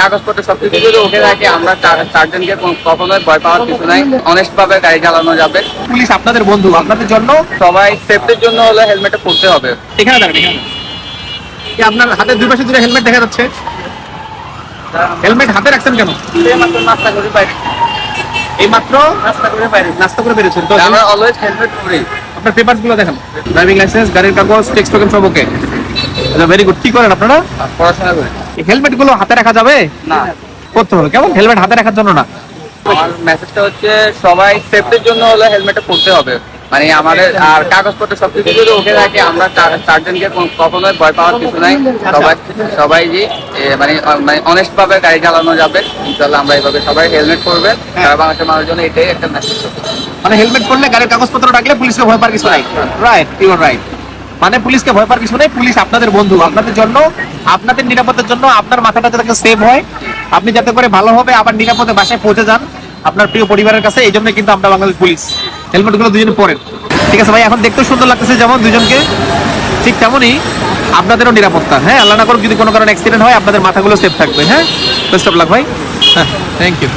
কাগজপত্র সবকিছু যদি ওকে থাকে আমরা চারজনকে কখনোই ভয় পাওয়ার কিছু নাই। অনেস্ট ভাবে গাড়ি চালানো যাবে। পুলিশ আপনাদের বন্ধু আপনাদের জন্য? সবাই সেফটির জন্য হলে হেলমেটটা পরতে হবে। এখানে দাঁড়ান আপনার হাতের দুই পাশে দুটো হেলমেট দেখা যাচ্ছে। হেলমেট হাতে রাখছেন কেন? এইমাত্র নাস্তা করে বাইরে। এই মাত্র নাস্তা করে বাইরে। নাস্তা করে বেরিয়েছেন। তো আমরা অলওয়েজ হেলমেট পরি। আপনার পেপারসগুলো দেখেন। ড্রাইভিং লাইসেন্স গাড়ির কাগজ টেক্সট টোকেন সব ওকে ভেরি গুড কি করেন আপনারা? পড়াশোনা করি। হেলমেটগুলো হাতে রাখা যাবে? না। করতে হবে। কেমন? হেলমেট হাতে রাখার জন্য না? আমার মেসেজটা হচ্ছে সবাই সেফটির জন্য হলে হেলমেটটা পরতে হবে। মানে আমাদের আর কাগজপত্র সবকিছু যদি ওকে থাকে আমরা চারজনকে কখনোই ভয় পাওয়ার কিছু নাই। সবাই সবাই যে মানে মানে অনেস্ট ভাবে গাড়ি চালানো যাবে। ইনশাল্লাহ আমরা এইভাবে সবাই হেলমেট পরবেন সারা বাংলাদেশের মানুষের জন্য এটাই একটা মেসেজ মানে হেলমেট পরলে গাড়ির কাগজপত্র রাখলে পুলিশকে ভয় পাওয়ার কিছু নাই। রাইট ইউ রাইট মানে পুলিশকে ভয় পাওয়ার কিছু নেই। পুলিশ আপনাদের বন্ধু, আপনাদের জন্য, আপনাদের নিরাপত্তার জন্য আপনার মাথাটা যাতে সেভ হয়। আপনি যাতে করে ভালো হবে, আবার নিরাপদে বাসায় পৌঁছে যান আপনার প্রিয় পরিবারের কাছে, এই জন্য কিন্তু আমরা বাংলাদেশ পুলিশ। হেলমেটগুলো দুজনে পরেন। ঠিক আছে ভাই, এখন দেখতেও সুন্দর লাগতেছে যেমন দুজনকে, ঠিক তেমনই আপনাদেরও নিরাপত্তা। হ্যাঁ আল্লাহ না করুক যদি কোনো কারণে অ্যাক্সিডেন্ট হয়, আপনাদের মাথাগুলো সেফ থাকবে। হ্যাঁ বেস্ট অফ লাক ভাই। হ্যাঁ থ্যাংক ইউ